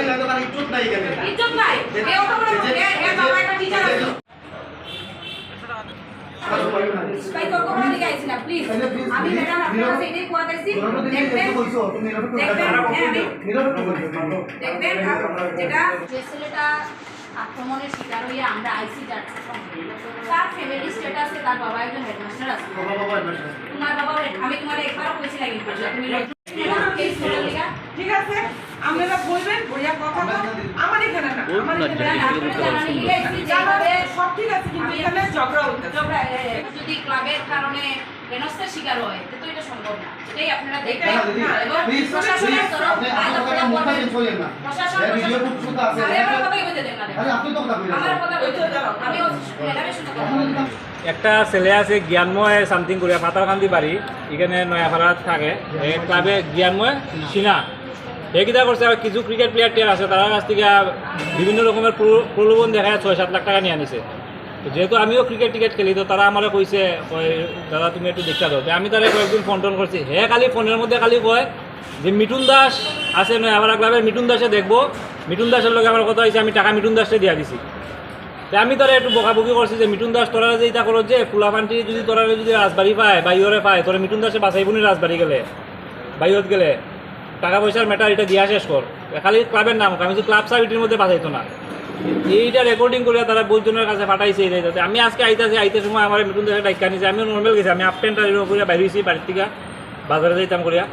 দিলে তো কারও ইজ্জত নাই এখানে। ইজ্জত নাই? এ অত বড় এ এ বাবা একটা টিচার আছে। না আমি ম্যাডাম আপনার কাছে এটাই দেখবেন? দেখবেন, থাকবে। হ্যাঁ, আমি- নিরপেক্ষ বলছো। দেখবেন আপ- যেটা যে ছেলেটা আক্রমণের শিকার হয়ে আমরা আইসি যাচ্ছি তার ফ্যামিলি স্ট্যাটাসে তার বাবা একজন হেডমাস্টার আছে। বাবা, বাবা, admission আছে। তোমার বাবা আমি তোমার একবারও কইছিলাম কিন্তু তুমি লিগা ঠিক আছে? আপনারা বলবেন বইয়া কথা বল। আমার এখানে না আমার এখানে সব ঠিক আছে কিন্তু এখানে ঝগড়া হচ্ছে যদি ক্লাবের কারণে হেনস্থার শিকার হয় তো এটা সম্ভব না। এটাই আপনারা দেখবেন। প্রশাসনের তরফ। প্রশাসন। একটা ছেলে আছে জ্ঞানময় সামথিং করিয়া পাতারকান্দি বাড়ি। এখানে নয়াপাড়াত থাকে। ক্লাবে জ্ঞানময় সিনা। এই কিতা করছে কিছু ক্রিকেট প্লেয়ার টিয়ার আছে তার কাছ থেকে বিভিন্ন রকমের প্রলো- প্রলোভন দেখায় ছয়, সাত লাখ টাকা নিয়ে আনিছে। যেহেতু আমিও ক্রিকেট টিকেট খেলি, তো তারা আমারে কইছে দাদা, তুমি একটু দেখা দাও। আমি তারা কয়েকদিন ফোন টোন করছি হে খালি ফোনের মধ্যে খালি কয় যে, মিঠুন দাস আছে নয়াপাড়া ক্লাবের মিঠুন দাসে দেখব। মিঠুন দাসের লগে আমার কথা হয়েছে আমি টাকা মিঠুন দাসে দিয়া দিছি। তে আমি তারা একটু বকাবকি করছি যে, মিঠুন দাস তোরা যে ইটা করো যে ফুলাফান্টি যদি তোরা যদি রাজবাড়ি পায় বাইরে পায় তোরা মিঠুন দাসে বাঁচাইবনি রাজবাড়ি গেলে? বাইরত গেলে? টাকা পয়সার ম্যাটার এটা দিয়া শেষ কর। খালি ক্লাবের নাম। আমি যে ক্লাব সার্ভিটির মধ্যে বাঁচাইতো না। এইটা রেকর্ডিং করে তারা বইজনের কাছে পাঠাইছে এই আমি আজকে আইতাছি, আইতে সময় আমার মিঠুন দাসের ডাইকা নিছে। আমিও নর্মাল গেছি, আমি আর এরকম করিয়া বাইরে হয়েছি বাড়ির থেকে, বাজারে যাইতাম করিয়া।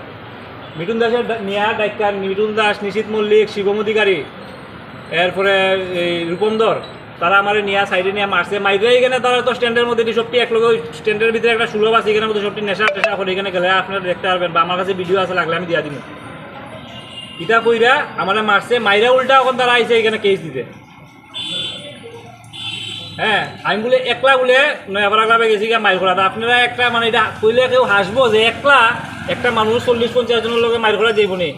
মিঠুন দাসের নিয়া ডাইকা মিঠুন দাস, নিশিত মল্লিক, শিবম অধিকারী, এরপরে এই রূপন্দর তারা আমার নিয়ে সাইডে নিয়ে মারছে। মাইরে এখানে তারা তো স্ট্যান্ডের মধ্যে সবটি এক লগে স্ট্যান্ডের ভিতরে একটা সুলভ আছে। এখানে মধ্যে সবটি নেশা টেশা করে এখানে গেলে আপনারা দেখতে পারবেন। বা আমার কাছে ভিডিও আছে, লাগলে আমি দিয়া দিব ইটা কইরা আমার মারছে মাইরা উল্টা এখন তারা আইছে এখানে কেস দিতে। হ্যাঁ আমি বলে একলা বলে নয়াপাড়া ক্লাবে গেছি গিয়ে মাইর তা আপনারা একটা মানে এটা কইলে কেউ হাসবো যে একলা একটা মানুষ চল্লিশ পঞ্চাশ জনের লোকে মাইর করা যাইব নি।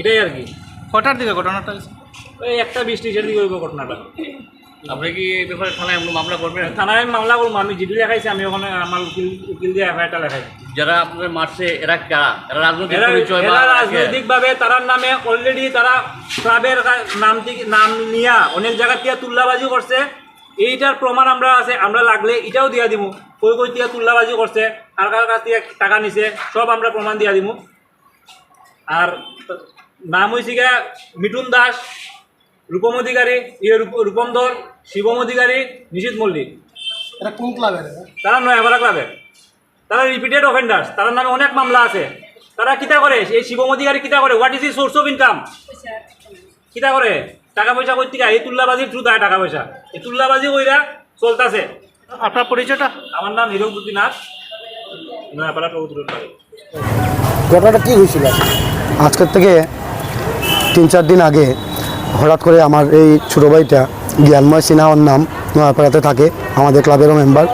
এটাই আর কি। কটার দিকে ঘটনাটা? ওই একটা বৃষ্টি সেটা দিকে ঘটনাটা। আপনি কি এই ব্যাপারে থানায় মামলা করবেন থানায় আমি মামলা করব আমি জিডি লেখাইছি আমি ওখানে আমার উকিল উকিল দিয়ে এফআইআরটা লেখাই যারা আপনাদের মারছে এরা কারা? এরা রাজনৈতিক পরিচয় এরা রাজনৈতিকভাবে তারার নামে অলরেডি তারা ক্লাবের নাম নাম নিয়া অনেক জায়গা দিয়ে তুল্লাবাজি করছে। এইটার প্রমাণ আমরা আছে আমরা লাগলে এটাও দিয়া দিব কই কই দিয়ে তুল্লাবাজি করছে কার কার কাছ থেকে টাকা নিছে সব আমরা প্রমাণ দিয়া দিব আর নাম হয়েছে মিঠুন দাস। রূপম অধিকারী ইয়ে রূপ- রূপম ধর শিবম অধিকারী নিশিত মল্লিক। এটা কোন ক্লাবের? তারা নয়াপাড়া ক্লাবের। তারা রিপিটেড অফেন্ডার্স তার নামে অনেক মামলা আছে। তারা কিতা করে? এই শিবম অধিকারী কিতা করে? What is the source of income কিতা করে? টাকা পয়সা কই থেকে? এই তুল্লাবাজির থ্রু দেয় টাকা পয়সা। এই তুল্লাবাজি কইরা চলতেছে। আপনার পরিচয়টা? আমার নাম হিরকবুদ্দি নাথ। নয়াপাড়া প্রভুতুর ঘটনাটা কী হয়েছিল? আজকের থেকে তিন চার দিন আগে হঠাৎ করে আমার এই ছোটো ভাইটা জ্ঞানময় সিনহা ওর নাম নয়াপাড়াতে থাকে, আমাদের ক্লাবেরও মেম্বার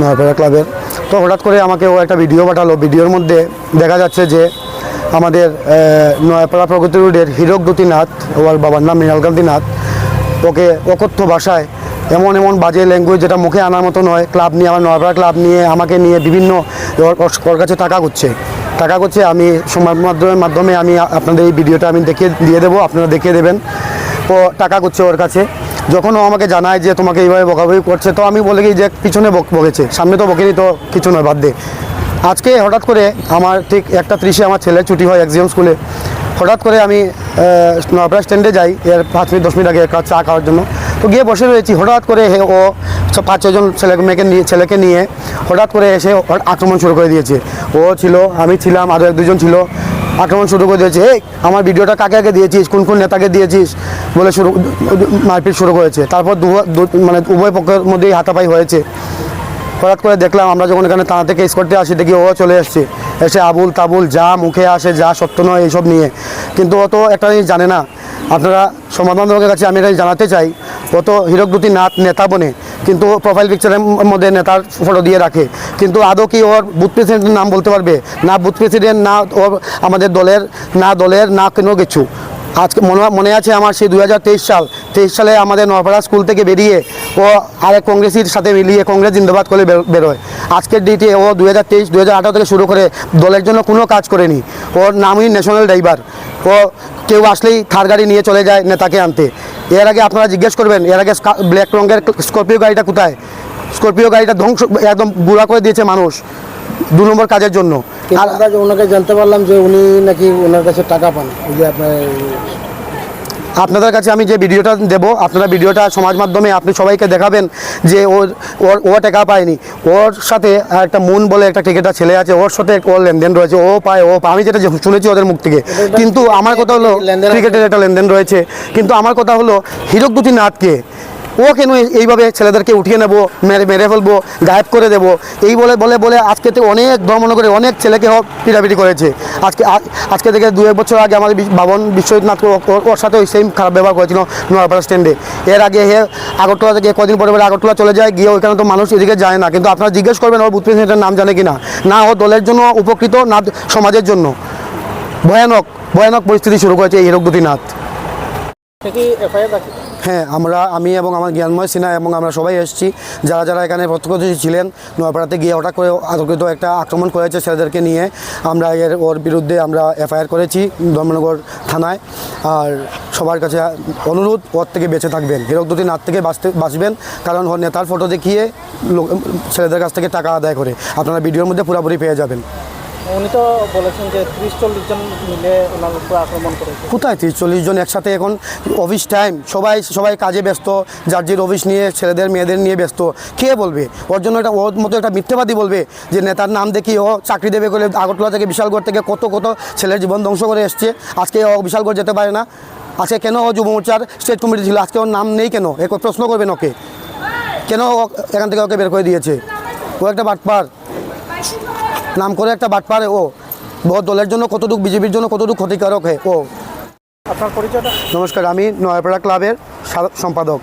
নয়াপাড়া ক্লাবের। তো হঠাৎ করে আমাকে ও একটা ভিডিও পাঠালো। ভিডিওর মধ্যে দেখা যাচ্ছে যে আমাদের নয়াপাড়া প্রগতি রোডের হীরক নাথ, ওর বাবার নাম মৃণালকান্তি নাথ, ওকে অকথ্য ভাষায় এমন এমন বাজে ল্যাঙ্গুয়েজ যেটা মুখে আনার মতো নয় ক্লাব নিয়ে, আমার নয়াপাড়া ক্লাব নিয়ে, আমাকে নিয়ে বিভিন্ন ওর- কাছে টাকা করছে টাকা করছে আমি সংবাদ মাধ্যমের মাধ্যমে আমি আপনাদের এই ভিডিওটা আমি দেখিয়ে, দিয়ে দেবো, আপনারা দেখিয়ে দেবেন। টাকা করছে ওর কাছে। যখন ও আমাকে জানায় যে তোমাকে এইভাবে বকাবকি করছে, তো আমি বলে কি যে পিছনে বক- বকেছে। সামনে তো বকেনি তো কিছু নয়, বাদ দে। আজকে হঠাৎ করে আমার ঠিক একটা ত্রিশে আমার ছেলে ছুটি হয় এক্সিয়াম স্কুলে। হঠাৎ করে আমি নয়াপাড়া স্ট্যান্ডে যাই, এর পাঁচ মিনিট, দশ মিনিট আগে একটা চা খাওয়ার জন্য। তো গিয়ে বসে রয়েছি। হঠাৎ করে ও পাঁচ ছজন ছেলে মেয়েকে নিয়ে ছেলেকে নিয়ে হঠাৎ করে এসে আক্রমণ শুরু করে দিয়েছে। ও ছিল, আমি ছিলাম আরও এক দুজন ছিল। আক্রমণ শুরু করে দিয়েছে। এই, আমার ভিডিওটা কাকে আগে দিয়েছিস? কোন কোন নেতাকে দিয়েছিস? বলে শুরু, মারপিট শুরু করেছে। তারপর দু মানে উভয় পক্ষের মধ্যেই হাতাপাই হয়েছে। হঠাৎ করে দেখলাম আমরা যখন এখানে থানা থেকে করতে আসি, দেখি ও চলে এসছে। এসে আবুল তাবুল যা মুখে আসে, যা সত্য নয়, এইসব নিয়ে। কিন্তু অত একটা জিনিস জানে না। আপনারা সমাধানের কাছে আমি এটা জানাতে চাই ও হিরক হীরকদুতি নাথ নেতা বনে, কিন্তু প্রোফাইল পিকচারের মধ্যে নেতার ফটো দিয়ে রাখে। কিন্তু আদৌ কি ওর বুথ প্রেসিডেন্টের নাম বলতে পারবে? না বুথ প্রেসিডেন্ট না ওর আমাদের দলের, না দলের, না কোনো কিছু। আজকে মনে মনে আছে আমার সেই দু হাজার তেইশ সাল। তেইশ সালে আমাদের নরপাড়া স্কুল থেকে বেরিয়ে ও আরেক কংগ্রেসের সাথে মিলিয়ে কংগ্রেস জিন্দাবাদ করে বেরোয়। আজকের ডেটে ও দু হাজার তেইশ দু থেকে শুরু করে দলের জন্য কোনো কাজ করেনি। ওর নামই ন্যাশনাল ড্রাইভার ও কেউ আসলেই থার গাড়ি নিয়ে চলে যায় নেতাকে আনতে। এর আগে আপনারা জিজ্ঞেস করবেন, এর আগে ব্ল্যাক রঙের স্করপিও গাড়িটা কোথায়? স্করপিও গাড়িটা ধ্বংস একদম বুড়া করে দিয়েছে মানুষ। দু নম্বর কাজের জন্য। আর আমরা ওনাকে জানতে পারলাম যে উনি নাকি ওনার কাছে টাকা পান ওই যে আপনার আপনাদের কাছে আমি যে ভিডিওটা দেব আপনারা ভিডিওটা সমাজ মাধ্যমে আপনি সবাইকে দেখাবেন যে ওর ওর ও টাকা পায়নি। ওর সাথে একটা মুন বলে একটা ক্রিকেটার ছেলে আছে ওর সাথে ওর লেনদেন রয়েছে ও পায় ও পায়। আমি যেটা শুনেছি ওদের মুখ থেকে। কিন্তু আমার কথা হলো ক্রিকেটের একটা লেনদেন রয়েছে। কিন্তু আমার কথা হলো হিরক দুটি নাথকে ও কেন এইভাবে ছেলেদেরকে উঠিয়ে নেব, মেরে মেরে ফেলব, গায়েব করে দেবো? এই বলে বলে বলে আজকে থেকে অনেক ধর্মনগরে অনেক ছেলেকে হোক পিটাপিটি করেছে। আজকে আজকে থেকে দু এক বছর আগে আমাদের বাবন বিশ্বজিৎ ওর সাথে ওই সেম খারাপ ব্যবহার করেছিল নোয়াপাড়া স্ট্যান্ডে এর আগে হে আগরতলা থেকে কদিন পরে পরে আগরতলা চলে যায়, গিয়ে ওইখানে তো মানুষ এদিকে যায় না। কিন্তু আপনারা জিজ্ঞেস করবেন, ওর বুথ প্রেসিডেন্টের নাম জানে কি না না ও দলের জন্য উপকৃত, না সমাজের জন্য। ভয়ানক ভয়ানক পরিস্থিতি শুরু করেছে এই হিরক নাথ হ্যাঁ আমরা, আমি এবং আমার জ্ঞানময় সিনহা এবং আমরা সবাই এসেছি। যারা যারা এখানে প্রত্যক্ষদর্শী ছিলেন, নোয়াপাড়াতে গিয়ে হঠাৎ করে আতঙ্কিত একটা আক্রমণ করেছে ছেলেদেরকে নিয়ে, আমরা এর, ওর বিরুদ্ধে আমরা এফআইআর করেছি ধর্মনগর থানায়। আর সবার কাছে অনুরোধ, ওর থেকে বেঁচে থাকবেন। হিরক দুটি নাথ থেকে বাঁচতে, বাঁচবেন, কারণ ওর নেতার ফটো দেখিয়ে ছেলেদের কাছ থেকে টাকা আদায় করে। আপনারা ভিডিওর মধ্যে পুরোপুরি পেয়ে যাবেন। উনি তো বলেছেন যে ত্রিশ চল্লিশ জন মিলে ওনার উপর আক্রমণ করেছে। কোথায় তিরিশ চল্লিশ জন একসাথে এখন অফিস টাইম সবাই সবাই কাজে ব্যস্ত যার যার অফিস নিয়ে, ছেলেদের, মেয়েদের নিয়ে ব্যস্ত। কে বলবে? ওর জন্য একটা, ওর মতো একটা মিথ্যেবাদী বলবে যে নেতার নাম দেখি ও চাকরি দেবে করে আগরতলা থেকে বিশালগড় থেকে কত কত ছেলের জীবন ধ্বংস করে এসছে। আজকে ও বিশালগড় যেতে পারে না। আজকে কেন ও যুব মোর্চার স্টেট কমিটি ছিল? আজকে ওর নাম নেই কেন? এ প্রশ্ন করবেন ওকে। কেন এখান থেকে ওকে বের করে দিয়েছে? ও একটা বাটপার। নাম করে একটা বাটপার ও। বহু দলের জন্য কতটুকু বিজেপির জন্য কতটুকু ক্ষতিকারক হে ও। আপনার পরিচয়টা? নমস্কার আমি নয়াপাড়া ক্লাবের সম্পাদক।